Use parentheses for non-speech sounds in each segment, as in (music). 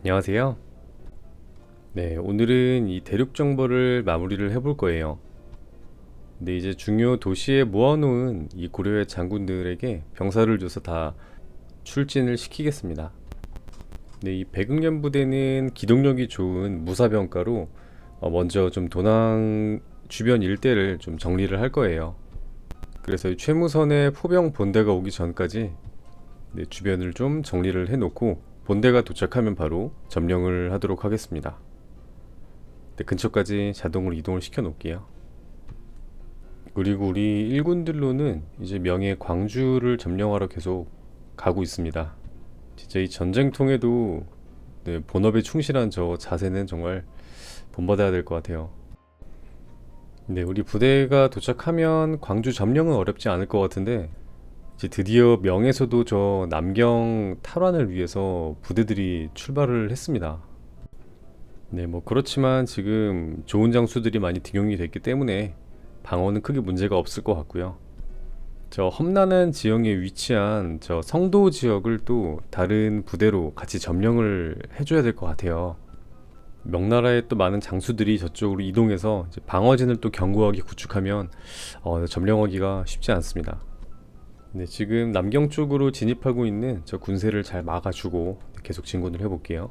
안녕하세요. 네, 오늘은 이 대륙 정보를 마무리를 해볼 거예요. 근데 이제 중요 도시에 모아놓은 이 고려의 장군들에게 병사를 줘서 다 출진을 시키겠습니다. 네, 이 백응련 부대는 기동력이 좋은 무사병가로 어, 먼저 좀 도낭 주변 일대를 좀 정리를 할 거예요. 그래서 이 최무선의 포병 본대가 오기 전까지 네, 주변을 좀 정리를 해놓고 본대가 도착하면 바로 점령을 하도록 하겠습니다. 네, 근처까지 자동으로 이동을 시켜 놓을게요. 그리고 우리 일군들로는 이제 명예 광주를 점령하러 계속 가고 있습니다. 진짜 이 전쟁통에도 네, 본업에 충실한 저 자세는 정말 본받아야 될 것 같아요. 네, 우리 부대가 도착하면 광주 점령은 어렵지 않을 것 같은데 이제 드디어 명에서도 저 남경 탈환을 위해서 부대들이 출발을 했습니다. 네, 뭐 그렇지만 지금 좋은 장수들이 많이 등용이 됐기 때문에 방어는 크게 문제가 없을 것 같고요. 저 험난한 지형에 위치한 저 성도 지역을 또 다른 부대로 같이 점령을 해줘야 될 것 같아요. 명나라의 또 많은 장수들이 저쪽으로 이동해서 방어진을 또 견고하게 구축하면 어, 점령하기가 쉽지 않습니다. 네, 지금 남경 쪽으로 진입하고 있는 저 군세를 잘 막아주고 계속 진군을 해볼게요.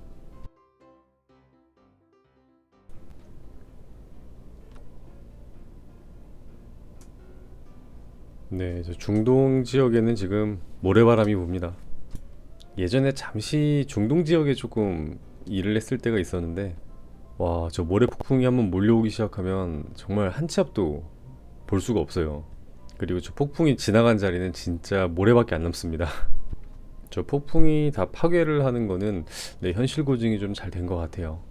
네, 저 중동 지역에는 지금 모래바람이 붑니다. 예전에 잠시 중동 지역에 조금 일을 했을 때가 있었는데, 와, 저 모래 폭풍이 한번 몰려오기 시작하면 정말 한치 앞도 볼 수가 없어요. 그리고 저 폭풍이 지나간 자리는 진짜 모래밖에 안 남습니다. (laughs) 저 폭풍이 다 파괴를 하는 거는 네, 현실 고증이 좀 잘 된 것 같아요.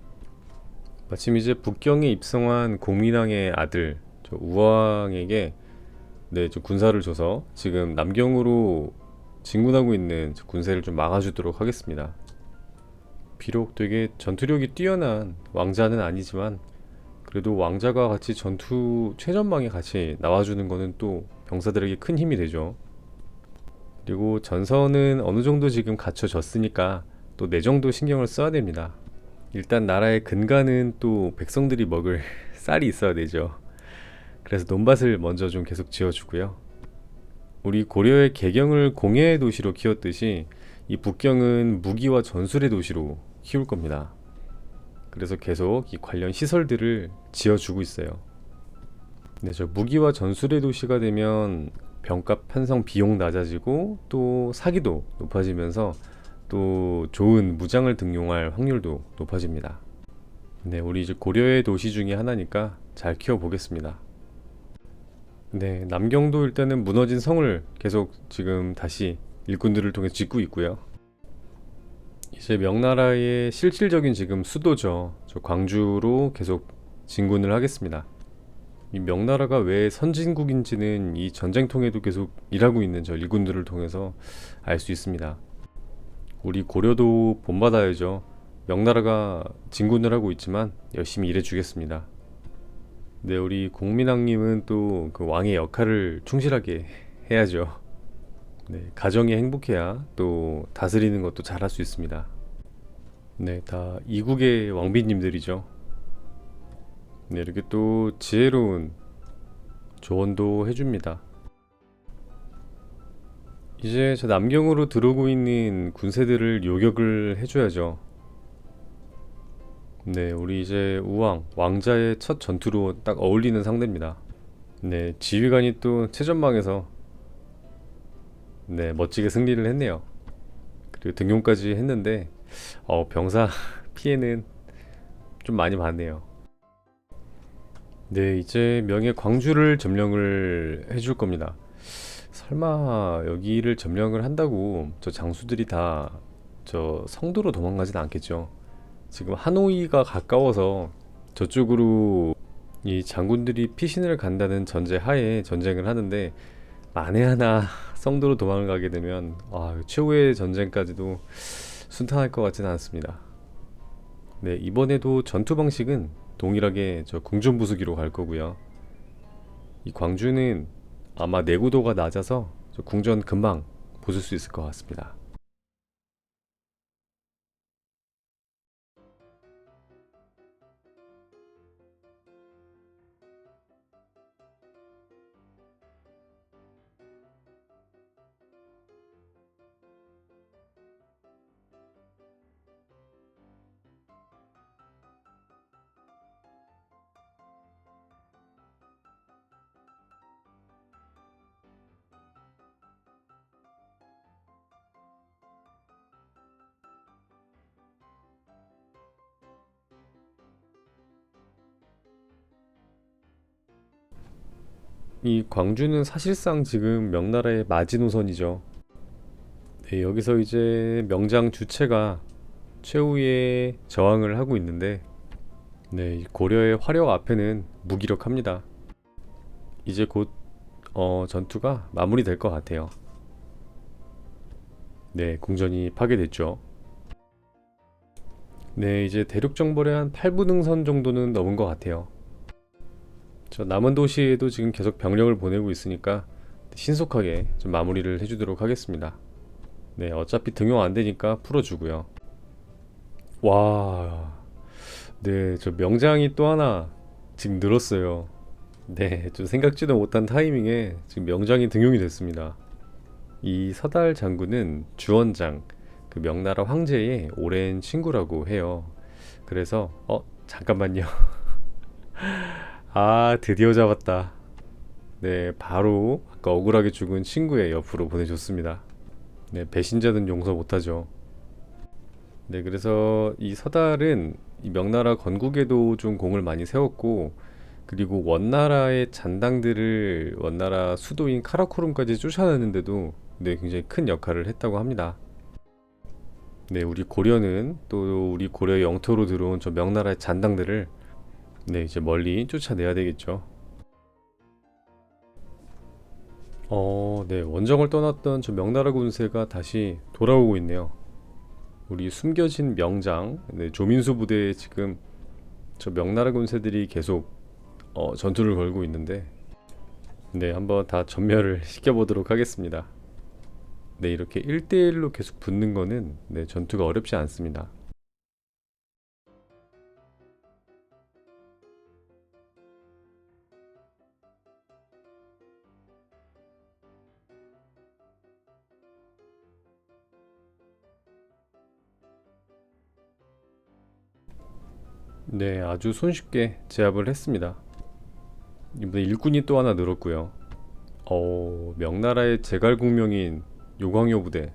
마침 이제 북경에 입성한 공민왕의 아들 저 우왕에게 네, 저 군사를 줘서 지금 남경으로 진군하고 있는 저 군세를 좀 막아주도록 하겠습니다. 비록 되게 전투력이 뛰어난 왕자는 아니지만 그래도 왕자가 같이 전투 최전방에 같이 나와주는 거는 또 병사들에게 큰 힘이 되죠. 그리고 전선은 어느 정도 지금 갖춰졌으니까 또 내정도 신경을 써야 됩니다. 일단 나라의 근간은 또 백성들이 먹을 (laughs) 쌀이 있어야 되죠. 그래서 논밭을 먼저 좀 계속 지어주고요. 우리 고려의 개경을 공예의 도시로 키웠듯이 이 북경은 무기와 전술의 도시로 키울 겁니다. 그래서 계속 이 관련 시설들을 지어주고 있어요. 네, 저 무기와 전술의 도시가 되면 병값 편성 비용 낮아지고 또 사기도 높아지면서 또 좋은 무장을 등용할 확률도 높아집니다. 네, 우리 이제 고려의 도시 중에 하나니까 잘 키워보겠습니다. 네, 남경도 일단은 무너진 성을 계속 지금 다시 일꾼들을 통해 짓고 있고요. 이제 명나라의 실질적인 지금 수도죠. 저 광주로 계속 진군을 하겠습니다. 이 명나라가 왜 선진국인지는 이 전쟁통에도 계속 일하고 있는 저 일군들을 통해서 알 수 있습니다. 우리 고려도 본받아야죠. 명나라가 진군을 하고 있지만 열심히 일해주겠습니다. 네, 우리 공민왕님은 또 그 왕의 역할을 충실하게 해야죠. 네, 가정이 행복해야 또 다스리는 것도 잘할 수 있습니다. 네, 다 이국의 왕비님들이죠. 네, 이렇게 또 지혜로운 조언도 해줍니다. 이제 저 남경으로 들어오고 있는 군세들을 요격을 해줘야죠. 네, 우리 이제 우왕, 왕자의 첫 전투로 딱 어울리는 상대입니다. 네, 지휘관이 또 최전방에서 네, 멋지게 승리를 했네요. 그리고 등용까지 했는데 어, 병사 (laughs) 피해는 좀 많이 받네요. 네, 이제 명예 광주를 점령을 해줄 겁니다. 설마 여기를 점령을 한다고 저 장수들이 다 저 성도로 도망가진 않겠죠. 지금 하노이가 가까워서 저쪽으로 이 장군들이 피신을 간다는 전제 하에 전쟁을 하는데 만에 하나 (laughs) 성도로 도망을 가게 되면 아, 최후의 전쟁까지도 순탄할 것 같지는 않습니다. 네, 이번에도 전투 방식은 동일하게 저 궁전 부수기로 갈 거고요. 이 광주는 아마 내구도가 낮아서 저 궁전 금방 부술 수 있을 것 같습니다. 이 광주는 사실상 지금 명나라의 마지노선이죠. 네, 여기서 이제 명장 주체가 최후의 저항을 하고 있는데 네, 이 고려의 화력 앞에는 무기력합니다. 이제 곧 어, 전투가 마무리될 것 같아요. 네, 궁전이 파괴됐죠. 네, 이제 대륙 정벌의 한 8분 능선 정도는 넘은 것 같아요. 저 남은 도시에도 지금 계속 병력을 보내고 있으니까 신속하게 좀 마무리를 해주도록 하겠습니다. 네, 어차피 등용 안 되니까 풀어주고요. 와, 네, 저 명장이 또 하나 지금 늘었어요. 네, 좀 생각지도 못한 타이밍에 지금 명장이 등용이 됐습니다. 이 서달 장군은 주원장, 그 명나라 황제의 오랜 친구라고 해요. 그래서 어 잠깐만요. (laughs) 아 드디어 잡았다. 네, 바로 아까 억울하게 죽은 친구의 옆으로 보내줬습니다. 네, 배신자는 용서 못하죠. 네, 그래서 이 서달은 이 명나라 건국에도 좀 공을 많이 세웠고, 그리고 원나라의 잔당들을 원나라 수도인 카라코름까지 쫓아내는데도 네, 굉장히 큰 역할을 했다고 합니다. 네, 우리 고려는 또 우리 고려 영토로 들어온 저 명나라의 잔당들을 네, 이제 멀리 쫓아내야 되겠죠. 어, 네, 원정을 떠났던 저 명나라 군세가 다시 돌아오고 있네요. 우리 숨겨진 명장, 네, 조민수 부대에 지금 저 명나라 군세들이 계속 어, 전투를 걸고 있는데, 네, 한번 다 전멸을 (laughs) 시켜보도록 하겠습니다. 네, 이렇게 1대1로 계속 붙는 거는 네, 전투가 어렵지 않습니다. 네, 아주 손쉽게 제압을 했습니다. 이번에 일꾼이 또 하나 늘었고요. 어, 명나라의 제갈공명인 요광요 부대.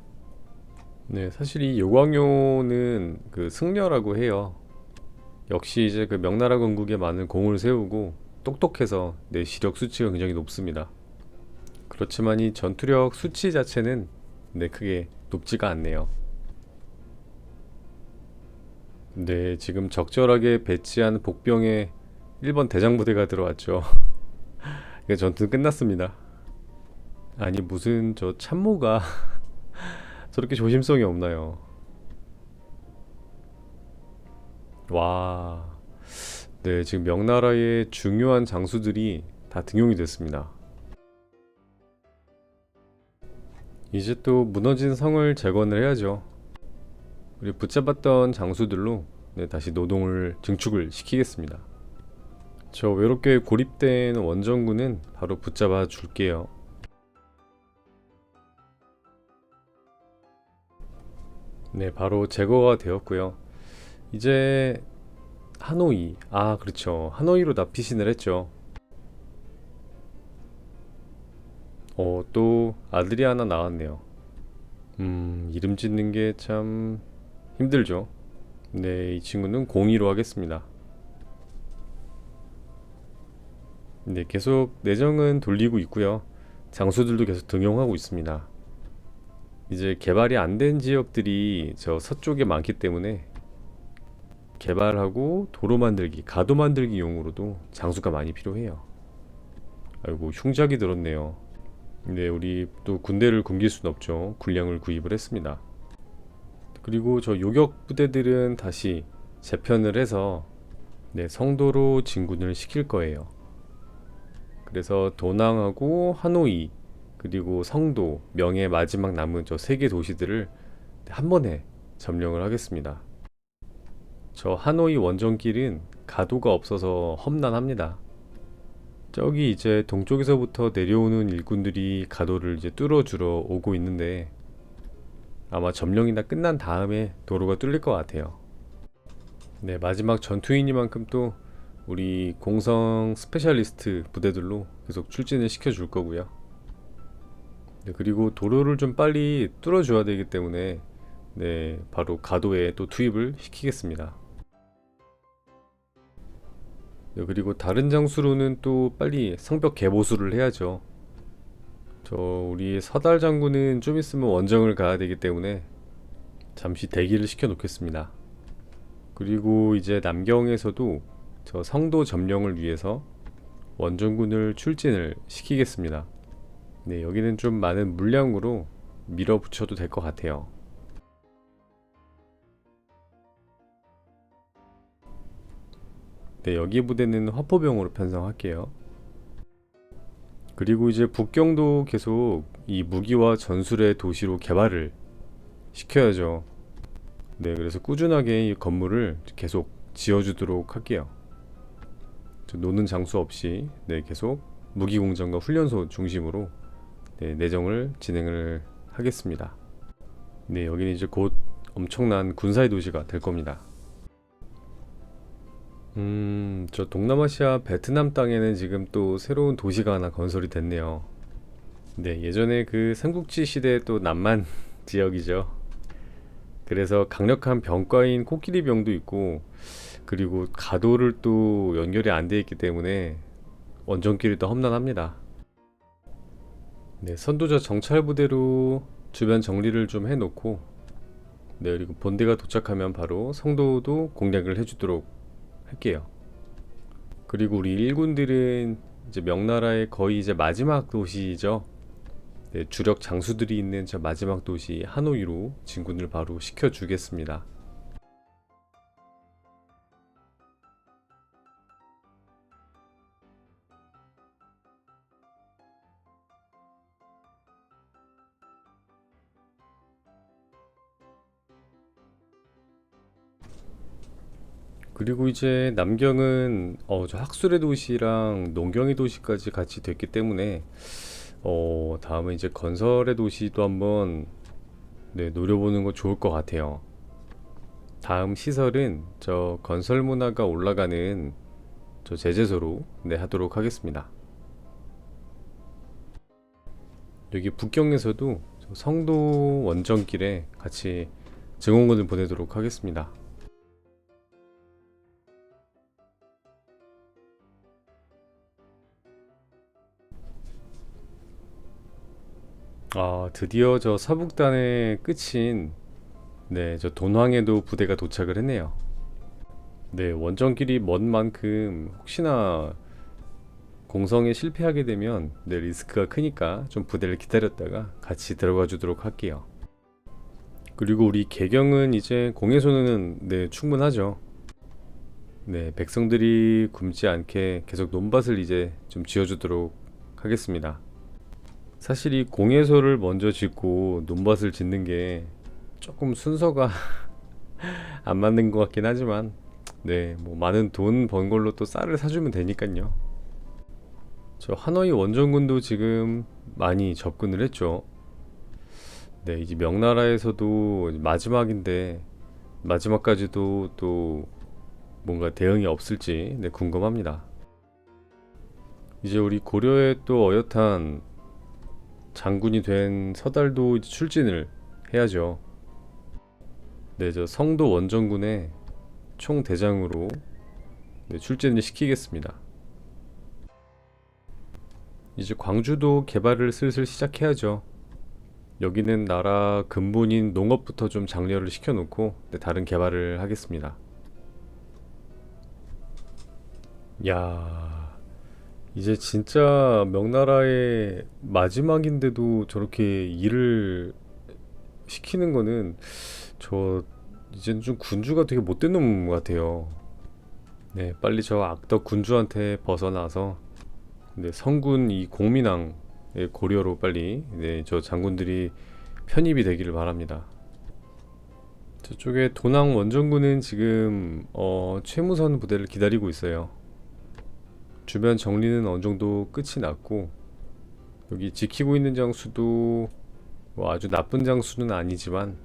네, 사실 이 요광요는 그 승려라고 해요. 역시 이제 그 명나라 건국에 많은 공을 세우고 똑똑해서 내 시력 수치가 굉장히 높습니다. 그렇지만 이 전투력 수치 자체는 네, 크게 높지가 않네요. 네, 지금 적절하게 배치한 복병에 1번 대장부대가 들어왔죠. (laughs) 그 전투는 끝났습니다. 아니 무슨 저 참모가 (laughs) 저렇게 조심성이 없나요? 와, 네 지금 명나라의 중요한 장수들이 다 등용이 됐습니다. 이제 또 무너진 성을 재건을 해야죠. 우리 붙잡았던 장수들로 네, 다시 노동을 증축을 시키겠습니다. 저 외롭게 고립된 원정군은 바로 붙잡아 줄게요. 네, 바로 제거가 되었고요. 이제 하노이, 아 그렇죠. 하노이로 다 피신을 했죠. 어, 또 아들이 하나 나왔네요. 음, 이름 짓는 게 참 힘들죠. 네, 이 친구는 공이로 하겠습니다. 네, 계속 내정은 돌리고 있고요. 장수들도 계속 등용하고 있습니다. 이제 개발이 안 된 지역들이 저 서쪽에 많기 때문에 개발하고 도로 만들기, 가도 만들기 용으로도 장수가 많이 필요해요. 아이고, 흉작이 들었네요. 네, 우리 또 군대를 굶길 순 없죠. 군량을 구입을 했습니다. 그리고 저 요격 부대들은 다시 재편을 해서 네, 성도로 진군을 시킬 거예요. 그래서 도낭하고 하노이 그리고 성도, 명의 마지막 남은 저 세 개 도시들을 한 번에 점령을 하겠습니다. 저 하노이 원정길은 가도가 없어서 험난합니다. 저기 이제 동쪽에서부터 내려오는 일꾼들이 가도를 이제 뚫어주러 오고 있는데 아마 점령이 다 끝난 다음에 도로가 뚫릴 것 같아요. 네, 마지막 전투인이만큼 또 우리 공성 스페셜리스트 부대들로 계속 출진을 시켜줄 거고요. 네, 그리고 도로를 좀 빨리 뚫어줘야 되기 때문에 네, 바로 가도에 또 투입을 시키겠습니다. 네, 그리고 다른 장수로는 또 빨리 성벽 개보수를 해야죠. 저 우리 서달 장군은 좀 있으면 원정을 가야 되기 때문에 잠시 대기를 시켜 놓겠습니다. 그리고 이제 남경에서도 저 성도 점령을 위해서 원정군을 출진을 시키겠습니다. 네, 여기는 좀 많은 물량으로 밀어붙여도 될 것 같아요. 네, 여기 부대는 화포병으로 편성할게요. 그리고 이제 북경도 계속 이 무기와 전술의 도시로 개발을 시켜야죠. 네, 그래서 꾸준하게 이 건물을 계속 지어주도록 할게요. 저 노는 장수 없이 네, 계속 무기 공장과 훈련소 중심으로 네, 내정을 진행을 하겠습니다. 네, 여기는 이제 곧 엄청난 군사의 도시가 될 겁니다. 음, 저 동남아시아 베트남 땅에는 지금 또 새로운 도시가 하나 건설이 됐네요. 네, 예전에 그 삼국지 시대의 또 남만 (laughs) 지역이죠. 그래서 강력한 병과인 코끼리 병도 있고, 그리고 가도를 또 연결이 안 돼 있기 때문에 원정길이 더 험난합니다. 네, 선두자 정찰 부대로 주변 정리를 좀 해놓고, 네, 그리고 본대가 도착하면 바로 성도도 공략을 해주도록 할게요. 그리고 우리 일군들은 이제 명나라의 거의 이제 마지막 도시죠. 네, 주력 장수들이 있는 저 마지막 도시 하노이로 진군을 바로 시켜주겠습니다. 그리고 이제 남경은 어, 저 학술의 도시랑 농경의 도시까지 같이 됐기 때문에 어, 다음에 이제 건설의 도시도 한번 네, 노려보는 거 좋을 것 같아요. 다음 시설은 저 건설 문화가 올라가는 저 제재소로 네, 하도록 하겠습니다. 여기 북경에서도 저 성도 원정길에 같이 증원군을 보내도록 하겠습니다. 아, 드디어 저 서북단의 끝인 네, 저 돈황에도 부대가 도착을 했네요. 네, 원정길이 먼 만큼 혹시나 공성에 실패하게 되면 네, 리스크가 크니까 좀 부대를 기다렸다가 같이 들어가 주도록 할게요. 그리고 우리 개경은 이제 공예소는 네, 충분하죠. 네, 백성들이 굶지 않게 계속 논밭을 이제 좀 지어주도록 하겠습니다. 사실 이 공예소를 먼저 짓고 논밭을 짓는 게 조금 순서가 (laughs) 안 맞는 것 같긴 하지만 네, 뭐 많은 돈 번 걸로 또 쌀을 사주면 되니까요. 저 하노이 원정군도 지금 많이 접근을 했죠. 네, 이제 명나라에서도 마지막인데 마지막까지도 또 뭔가 대응이 없을지 네, 궁금합니다. 이제 우리 고려의 또 어엿한 장군이 된 서달도 출진을 해야죠. 네, 저 성도 원정군의 총 대장으로 네, 출진을 시키겠습니다. 이제 광주도 개발을 슬슬 시작해야죠. 여기는 나라 근본인 농업부터 좀 장려를 시켜놓고 네, 다른 개발을 하겠습니다. 야, 이제 진짜 명나라의 마지막인데도 저렇게 일을 시키는 거는 저 이제는 좀 군주가 되게 못된 놈 같아요. 네, 빨리 저 악덕 군주한테 벗어나서 네, 성군 이 공민왕의 고려로 빨리 네, 저 장군들이 편입이 되기를 바랍니다. 저쪽에 도낭 원정군은 지금 어, 최무선 부대를 기다리고 있어요. 주변 정리는 어느 정도 끝이 났고 여기 지키고 있는 장수도 뭐 아주 나쁜 장수는 아니지만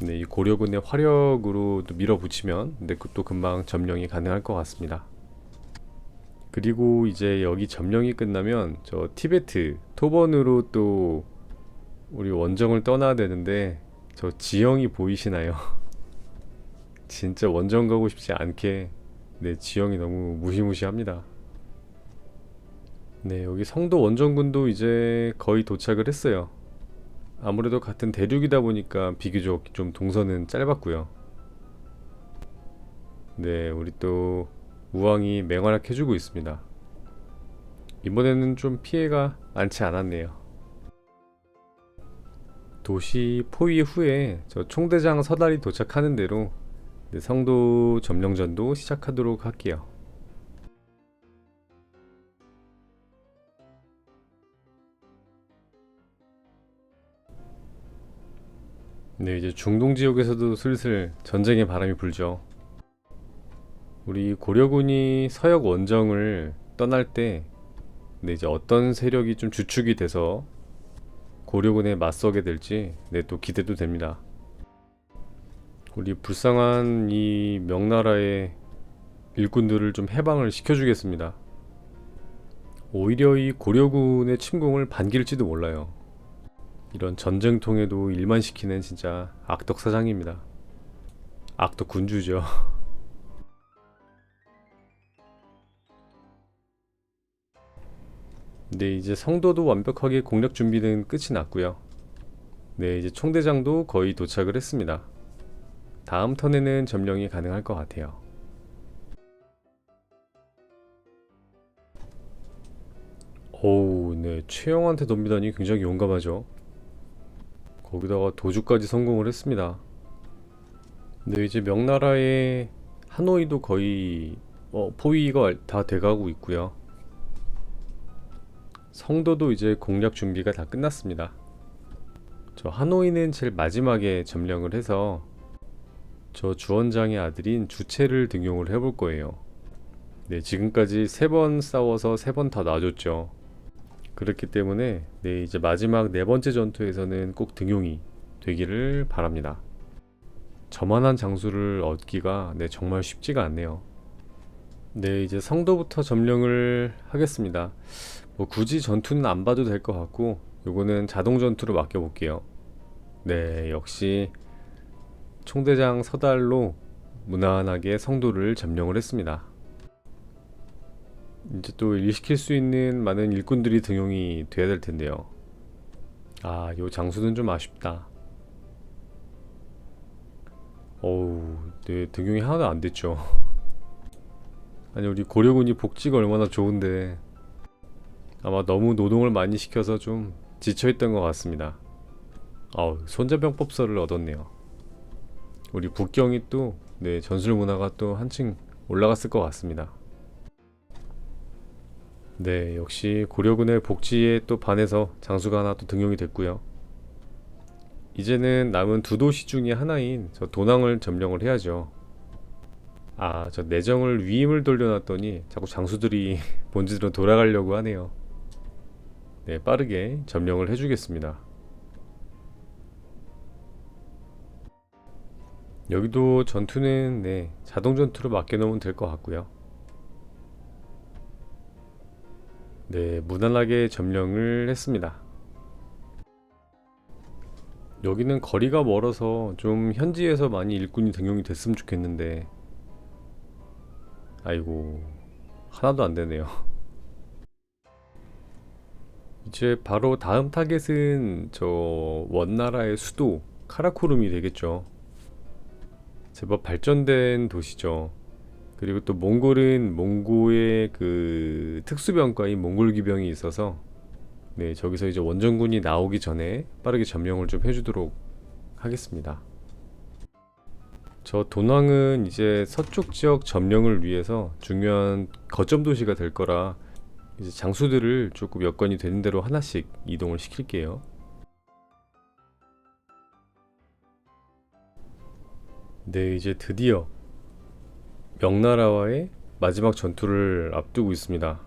네, 이 고려군의 화력으로 또 밀어붙이면 네, 그또 금방 점령이 가능할 것 같습니다. 그리고 이제 여기 점령이 끝나면 저 티베트 토번으로 또 우리 원정을 떠나야 되는데 저 지형이 보이시나요? (laughs) 진짜 원정 가고 싶지 않게 네, 지형이 너무 무시무시합니다. 네, 여기 성도 원정군도 이제 거의 도착을 했어요. 아무래도 같은 대륙이다 보니까 비교적 좀 동선은 짧았고요. 네, 우리 또 우왕이 맹활약 해주고 있습니다. 이번에는 좀 피해가 많지 않았네요. 도시 포위 후에 저 총대장 서달이 도착하는 대로 네, 성도 점령전도 시작하도록 할게요. 네, 이제 중동 지역에서도 슬슬 전쟁의 바람이 불죠. 우리 고려군이 서역 원정을 떠날 때, 네, 이제 어떤 세력이 좀 주축이 돼서 고려군에 맞서게 될지, 네, 또 기대도 됩니다. 우리 불쌍한 이 명나라의 일꾼들을 좀 해방을 시켜주겠습니다. 오히려 이 고려군의 침공을 반길지도 몰라요. 이런 전쟁통에도 일만 시키는 진짜 악덕 사장입니다. 악덕 군주죠. (laughs) 네, 이제 성도도 완벽하게 공략 준비는 끝이 났고요. 네, 이제 총대장도 거의 도착을 했습니다. 다음 턴에는 점령이 가능할 것 같아요. 오우, 네, 최영한테 덤비다니 굉장히 용감하죠. 거기다가 도주까지 성공을 했습니다. 근데 이제 명나라의 하노이도 거의 어, 포위가 다 돼가고 있고요. 성도도 이제 공략 준비가 다 끝났습니다. 저 하노이는 제일 마지막에 점령을 해서 저 주원장의 아들인 주체를 등용을 해볼 거예요. 네, 지금까지 세 번 싸워서 세 번 다 놔줬죠. 그렇기 때문에 네, 이제 마지막 네 번째 전투에서는 꼭 등용이 되기를 바랍니다. 저만한 장수를 얻기가 네, 정말 쉽지가 않네요. 네, 이제 성도부터 점령을 하겠습니다. 뭐 굳이 전투는 안 봐도 될 것 같고 요거는 자동 전투로 맡겨 볼게요. 네, 역시 총대장 서달로 무난하게 성도를 점령을 했습니다. 이제 또 일시킬 수 있는 많은 일꾼들이 등용이 돼야 될 텐데요. 아, 요 장수는 좀 아쉽다. 어우, 네, 등용이 하나도 안 됐죠. (laughs) 아니, 우리 고려군이 복지가 얼마나 좋은데. 아마 너무 노동을 많이 시켜서 좀 지쳐있던 것 같습니다. 어우, 손자병법서를 얻었네요. 우리 북경이 또, 네, 전술 문화가 또 한층 올라갔을 것 같습니다. 네, 역시 고려군의 복지에 또 반해서 장수가 하나 또 등용이 됐고요. 이제는 남은 두 도시 중에 하나인 저 도낭을 점령을 해야죠. 아, 저 내정을 위임을 돌려놨더니 자꾸 장수들이 (laughs) 본지로 돌아가려고 하네요. 네, 빠르게 점령을 해주겠습니다. 여기도 전투는 네, 자동 전투로 맡겨놓으면 될 것 같고요. 네, 무난하게 점령을 했습니다. 여기는 거리가 멀어서 좀 현지에서 많이 일꾼이 등용이 됐으면 좋겠는데 아이고 하나도 안 되네요. (laughs) 이제 바로 다음 타겟은 저 원나라의 수도 카라코룸이 되겠죠. 제법 발전된 도시죠. 그리고 또 몽골은 몽고의 그 특수병과인 몽골기병이 있어서 네 저기서 이제 원정군이 나오기 전에 빠르게 점령을 좀 해주도록 하겠습니다. 저 도낭은 이제 서쪽 지역 점령을 위해서 중요한 거점 도시가 될 거라 이제 장수들을 조금 여건이 되는 대로 하나씩 이동을 시킬게요. 네, 이제 드디어 명나라와의 마지막 전투를 앞두고 있습니다.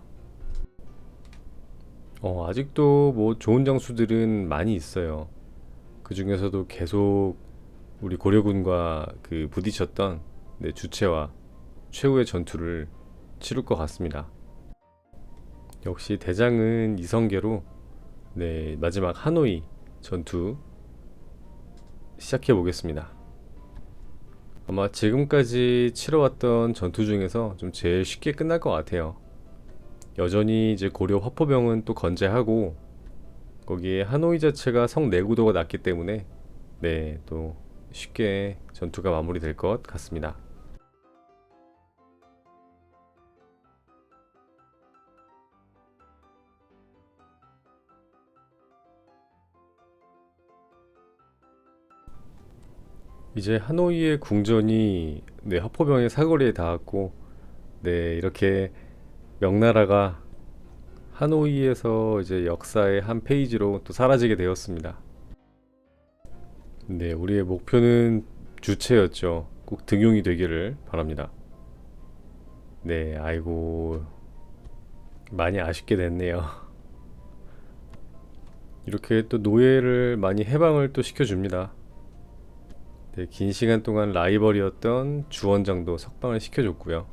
어, 아직도 뭐 좋은 장수들은 많이 있어요. 그 중에서도 계속 우리 고려군과 그 부딪혔던 네, 주체와 최후의 전투를 치를 것 같습니다. 역시 대장은 이성계로 네, 마지막 하노이 전투 시작해 보겠습니다. 아마 지금까지 치러왔던 전투 중에서 좀 제일 쉽게 끝날 것 같아요. 여전히 이제 고려 화포병은 또 건재하고 거기에 하노이 자체가 성 내구도가 낮기 때문에 네, 또 쉽게 전투가 마무리될 것 같습니다. 이제 하노이의 궁전이 네, 화포병의 사거리에 닿았고 네, 이렇게 명나라가 하노이에서 이제 역사의 한 페이지로 또 사라지게 되었습니다. 네, 우리의 목표는 주체였죠. 꼭 등용이 되기를 바랍니다. 네, 아이고 많이 아쉽게 됐네요. (laughs) 이렇게 또 노예를 많이 해방을 또 시켜줍니다. 네, 긴 시간 동안 라이벌이었던 주원장도 석방을 시켜줬고요.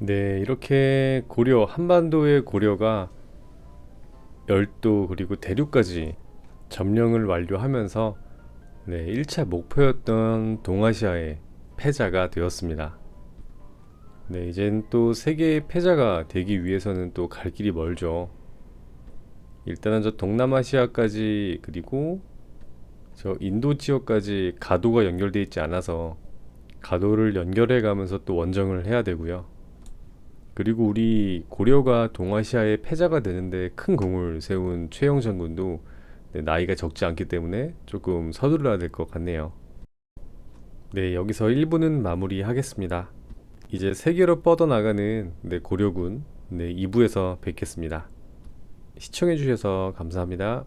네, 이렇게 고려, 한반도의 고려가 열도 그리고 대륙까지 점령을 완료하면서 네, 1차 목표였던 동아시아의 패자가 되었습니다. 네, 이젠 또 세계의 패자가 되기 위해서는 또 갈 길이 멀죠. 일단은 저 동남아시아까지 그리고 저 인도 지역까지 가도가 연결돼 있지 않아서 가도를 연결해 가면서 또 원정을 해야 되고요. 그리고 우리 고려가 동아시아의 패자가 되는데 큰 공을 세운 최영 장군도 네, 나이가 적지 않기 때문에 조금 서둘러야 될 것 같네요. 네, 여기서 1부는 마무리하겠습니다. 이제 세계로 뻗어나가는 네, 고려군 네, 2부에서 뵙겠습니다. 시청해주셔서 감사합니다.